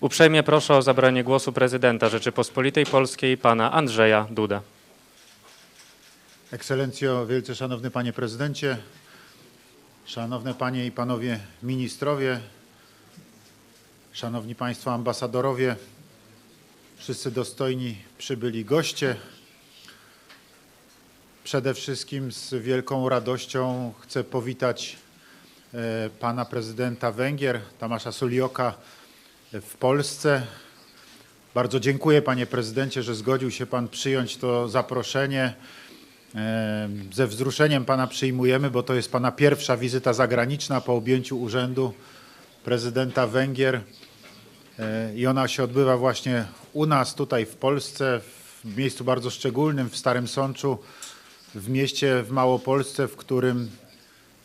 Uprzejmie proszę o zabranie głosu prezydenta Rzeczypospolitej Polskiej, pana Andrzeja Duda. Ekscelencjo, wielce szanowny panie prezydencie, szanowne panie i panowie ministrowie, szanowni państwo ambasadorowie, wszyscy dostojni przybyli goście. Przede wszystkim z wielką radością chcę powitać e, pana prezydenta Węgier, Tamasza Sulioka w Polsce. Bardzo dziękuję panie prezydencie, że zgodził się pan przyjąć to zaproszenie. Ze wzruszeniem Pana przyjmujemy, bo to jest Pana pierwsza wizyta zagraniczna po objęciu urzędu prezydenta Węgier E, i ona się odbywa właśnie u nas tutaj w Polsce, w miejscu bardzo szczególnym, w Starym Sączu, w mieście w Małopolsce, w którym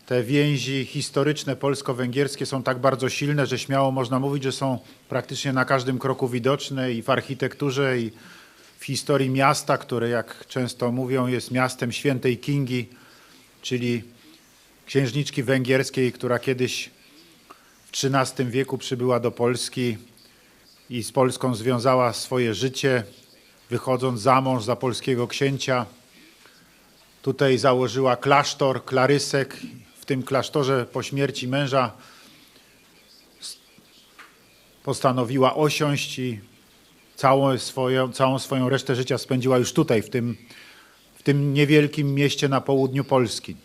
te więzi historyczne polsko-węgierskie są tak bardzo silne, że śmiało można mówić, że są praktycznie na każdym kroku widoczne i w architekturze, i w historii miasta, które jak często mówią jest miastem świętej Kingi, czyli księżniczki węgierskiej, która kiedyś w XIII wieku przybyła do Polski i z Polską związała swoje życie, wychodząc za mąż za polskiego księcia. Tutaj założyła klasztor, Klarysek. W tym klasztorze po śmierci męża postanowiła osiąść i całą swoją, całą swoją resztę życia spędziła już tutaj, w tym, w tym niewielkim mieście na południu Polski.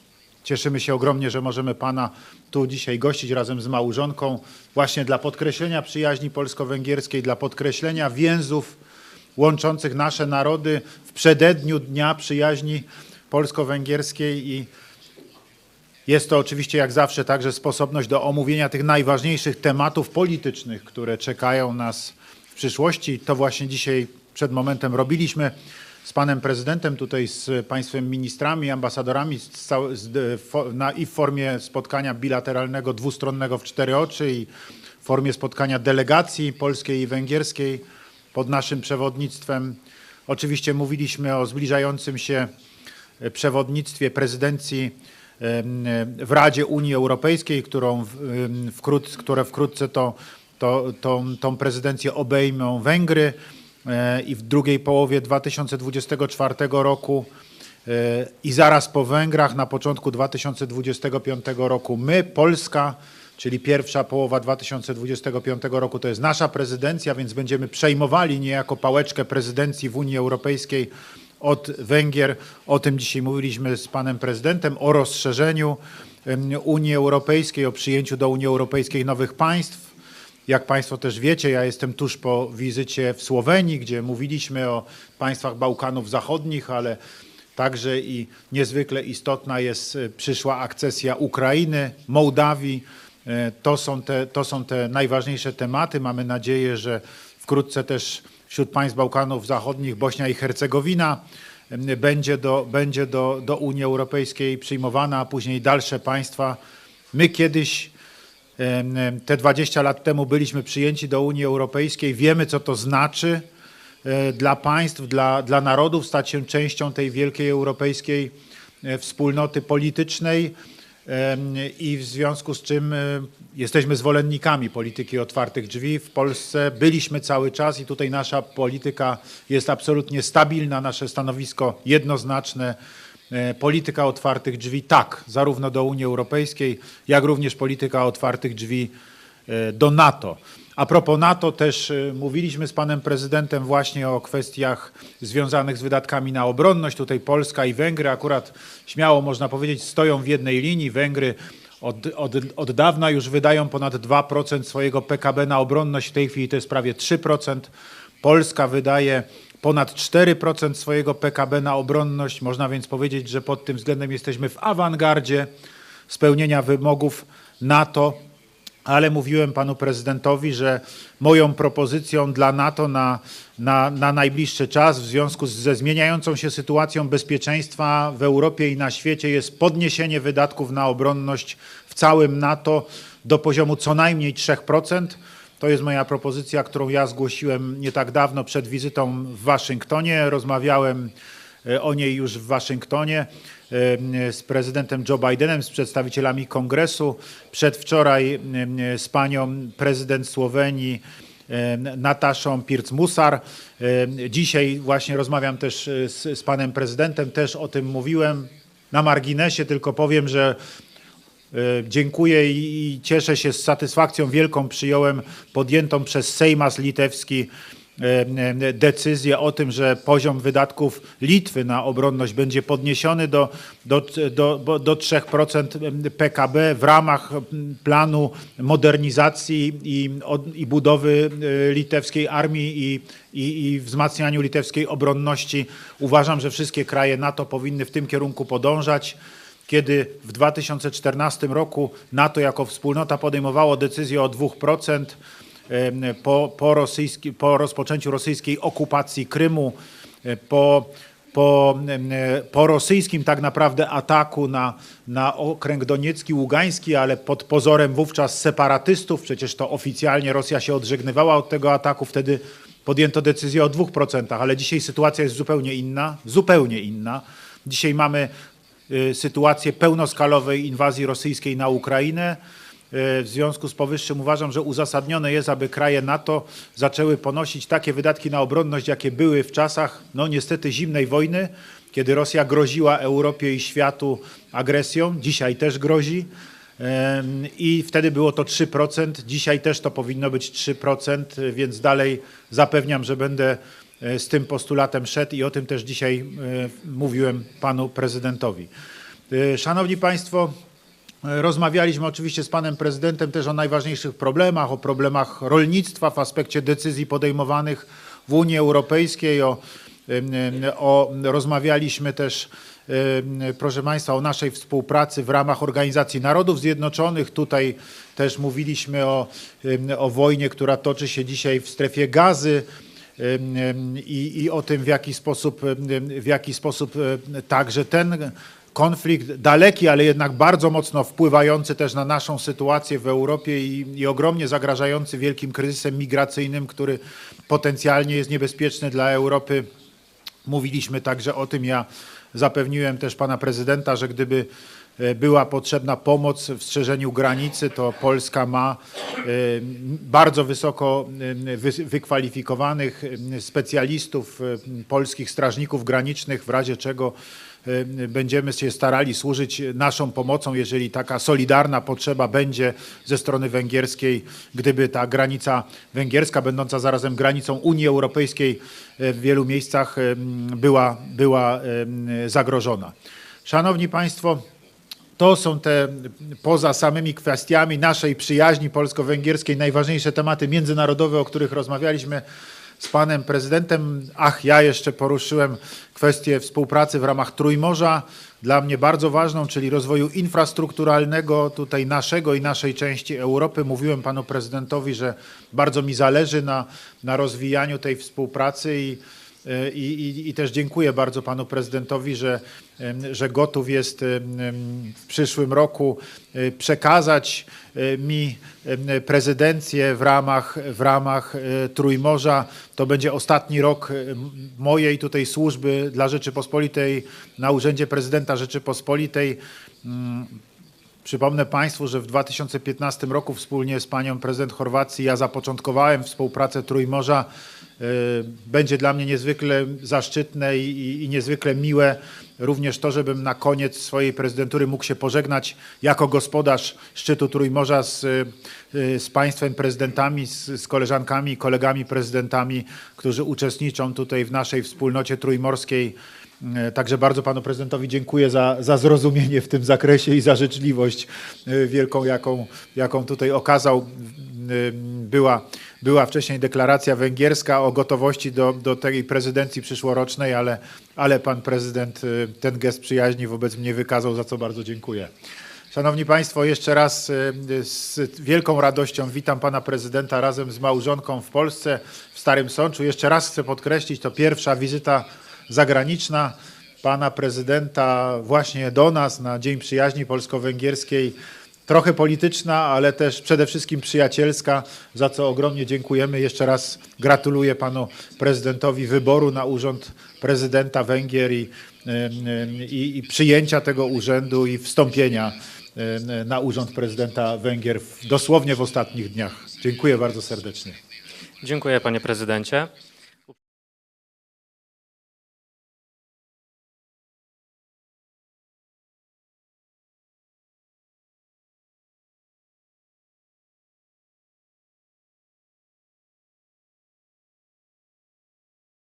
Cieszymy się ogromnie, że możemy Pana tu dzisiaj gościć razem z małżonką, właśnie dla podkreślenia przyjaźni polsko-węgierskiej, dla podkreślenia więzów łączących nasze narody w przededniu Dnia Przyjaźni Polsko-Węgierskiej i jest to oczywiście jak zawsze także sposobność do omówienia tych najważniejszych tematów politycznych, które czekają nas w przyszłości. To właśnie dzisiaj przed momentem robiliśmy z panem prezydentem, tutaj z państwem ministrami, ambasadorami z, z, fo- na, i w formie spotkania bilateralnego, dwustronnego w cztery oczy i w formie spotkania delegacji polskiej i węgierskiej pod naszym przewodnictwem. Oczywiście mówiliśmy o zbliżającym się e, przewodnictwie prezydencji e, w Radzie Unii Europejskiej, którą wkrótce, które wkrótce to, to, tą, tą prezydencję obejmą Węgry e, i w drugiej połowie 2024 roku e, i zaraz po Węgrach na początku 2025 roku my, Polska, czyli pierwsza połowa 2025 roku to jest nasza prezydencja, więc będziemy przejmowali niejako pałeczkę prezydencji w Unii Europejskiej od Węgier. O tym dzisiaj mówiliśmy z panem prezydentem, o rozszerzeniu Unii Europejskiej, o przyjęciu do Unii Europejskiej nowych państw. Jak Państwo też wiecie, ja jestem tuż po wizycie w Słowenii, gdzie mówiliśmy o państwach Bałkanów Zachodnich, ale także i niezwykle istotna jest e, przyszła akcesja Ukrainy, Mołdawii. E, To są, te, to są te najważniejsze tematy. Mamy nadzieję, że wkrótce też wśród państw Bałkanów Zachodnich Bośnia i Hercegowina będzie do, będzie do, do Unii Europejskiej przyjmowana, a później dalsze państwa. My kiedyś Te 20 lat temu byliśmy przyjęci do Unii Europejskiej, wiemy co to znaczy e, dla państw, dla, dla narodów stać się częścią tej wielkiej europejskiej e, wspólnoty politycznej i w związku z czym e, jesteśmy zwolennikami polityki otwartych drzwi w Polsce. Byliśmy cały czas i tutaj nasza polityka jest absolutnie stabilna, nasze stanowisko jednoznaczne. E, Polityka otwartych drzwi tak, zarówno do Unii Europejskiej, jak również polityka otwartych drzwi e, do NATO. A propos NATO też e, mówiliśmy z panem prezydentem właśnie o kwestiach związanych z wydatkami na obronność. Tutaj Polska i Węgry akurat śmiało można powiedzieć stoją w jednej linii. Węgry od, od, od dawna już wydają ponad 2% swojego PKB na obronność, w tej chwili to jest prawie 3%. Polska wydaje ponad 4% swojego PKB na obronność. Można więc powiedzieć, że pod tym względem jesteśmy w awangardzie spełnienia wymogów NATO. Ale mówiłem panu prezydentowi, że moją propozycją dla NATO na, na, na najbliższy czas w związku ze zmieniającą się sytuacją bezpieczeństwa w Europie i na świecie jest podniesienie wydatków na obronność w całym NATO do poziomu co najmniej 3%. To jest moja propozycja, którą ja zgłosiłem nie tak dawno przed wizytą w Waszyngtonie. Rozmawiałem o niej już w Waszyngtonie e, z prezydentem Joe Bidenem, z przedstawicielami kongresu. Przedwczoraj e, z panią prezydent Słowenii e, Nataszą Pirc-Musar. E, Dzisiaj właśnie rozmawiam też e, z, z panem prezydentem, też o tym mówiłem. Na marginesie tylko powiem, że E, Dziękuję i cieszę się z satysfakcją wielką przyjąłem podjętą przez Sejmas litewski e, e, decyzję o tym, że poziom wydatków Litwy na obronność będzie podniesiony do, do, do, do 3% PKB w ramach planu modernizacji i, i budowy e, litewskiej armii i, i, i wzmacnianiu litewskiej obronności. Uważam, że wszystkie kraje NATO powinny w tym kierunku podążać kiedy w 2014 roku NATO jako wspólnota podejmowało decyzję o 2% em, po, po, rosyjski, po rozpoczęciu rosyjskiej okupacji Krymu, e, po, po, e, po rosyjskim tak naprawdę ataku na, na okręg doniecki, ługański, ale pod pozorem wówczas separatystów, przecież to oficjalnie Rosja się odżegnywała od tego ataku, wtedy podjęto decyzję o 2%, ale dzisiaj sytuacja jest zupełnie inna, zupełnie inna. Dzisiaj mamy y, sytuację pełnoskalowej inwazji rosyjskiej na Ukrainę. Y, W związku z powyższym uważam, że uzasadnione jest, aby kraje NATO zaczęły ponosić takie wydatki na obronność, jakie były w czasach, no niestety, zimnej wojny, kiedy Rosja groziła Europie i światu agresją. Dzisiaj też grozi. I wtedy było to 3%, dzisiaj też to powinno być 3%, więc dalej zapewniam, że będę e, z tym postulatem szedł i o tym też dzisiaj e, mówiłem panu prezydentowi. E, Szanowni Państwo, e, rozmawialiśmy oczywiście z panem prezydentem też o najważniejszych problemach, o problemach rolnictwa w aspekcie decyzji podejmowanych w Unii Europejskiej, o, o, rozmawialiśmy też proszę Państwa, o naszej współpracy w ramach Organizacji Narodów Zjednoczonych. Tutaj też mówiliśmy o, o wojnie, która toczy się dzisiaj w strefie gazy i, i o tym, w jaki sposób, w jaki sposób e, także ten konflikt daleki, ale jednak bardzo mocno wpływający też na naszą sytuację w Europie i, i ogromnie zagrażający wielkim kryzysem migracyjnym, który potencjalnie jest niebezpieczny dla Europy. Mówiliśmy także o tym, ja zapewniłem też pana prezydenta, że gdyby była potrzebna pomoc w strzeżeniu granicy, to Polska ma e, bardzo wysoko e, wy- wykwalifikowanych e, specjalistów, e, polskich strażników granicznych, w razie czego e, będziemy się starali służyć naszą pomocą, jeżeli taka solidarna potrzeba będzie ze strony węgierskiej, gdyby ta granica węgierska, będąca zarazem granicą Unii Europejskiej, e, w wielu miejscach e, była, była e, zagrożona. Szanowni Państwo, to są te poza samymi kwestiami naszej przyjaźni polsko-węgierskiej najważniejsze tematy międzynarodowe, o których rozmawialiśmy z panem prezydentem. Ach, ja jeszcze poruszyłem kwestię współpracy w ramach Trójmorza, dla mnie bardzo ważną, czyli rozwoju infrastrukturalnego tutaj naszego i naszej części Europy. Mówiłem panu prezydentowi, że bardzo mi zależy na, na rozwijaniu tej współpracy i I, i, I też dziękuję bardzo panu prezydentowi, że, że gotów jest w przyszłym roku e, przekazać e, mi prezydencję w ramach, w ramach e, Trójmorza. To będzie ostatni rok e, mojej tutaj służby dla Rzeczypospolitej na Urzędzie Prezydenta Rzeczypospolitej. Mm, Przypomnę Państwu, że w 2015 roku wspólnie z panią prezydent Chorwacji ja zapoczątkowałem współpracę Trójmorza. E, Będzie dla mnie niezwykle zaszczytne i, i, niezwykle miłe również to, żebym na koniec swojej prezydentury mógł się pożegnać jako gospodarz szczytu Trójmorza z, e, z państwem prezydentami, z, z koleżankami i kolegami prezydentami, którzy uczestniczą tutaj w naszej wspólnocie trójmorskiej. Także bardzo panu prezydentowi dziękuję za, za zrozumienie w tym zakresie i za życzliwość wielką, jaką, jaką tutaj okazał. Była, była wcześniej deklaracja węgierska o gotowości do, do tej prezydencji przyszłorocznej, ale, ale pan prezydent e, ten gest przyjaźni wobec mnie wykazał, za co bardzo dziękuję. Szanowni Państwo, jeszcze raz e, z wielką radością witam Pana Prezydenta razem z małżonką w Polsce, w Starym Sączu. Jeszcze raz chcę podkreślić, to pierwsza wizyta zagraniczna Pana Prezydenta właśnie do nas na Dzień Przyjaźni Polsko-Węgierskiej. Trochę polityczna, ale też przede wszystkim przyjacielska, za co ogromnie dziękujemy. Jeszcze raz gratuluję Panu Prezydentowi wyboru na urząd prezydenta Węgier i, em, em, i, i przyjęcia tego urzędu i wstąpienia em, na urząd prezydenta Węgier dosłownie w ostatnich dniach. Dziękuję bardzo serdecznie. Dziękuję panie prezydencie.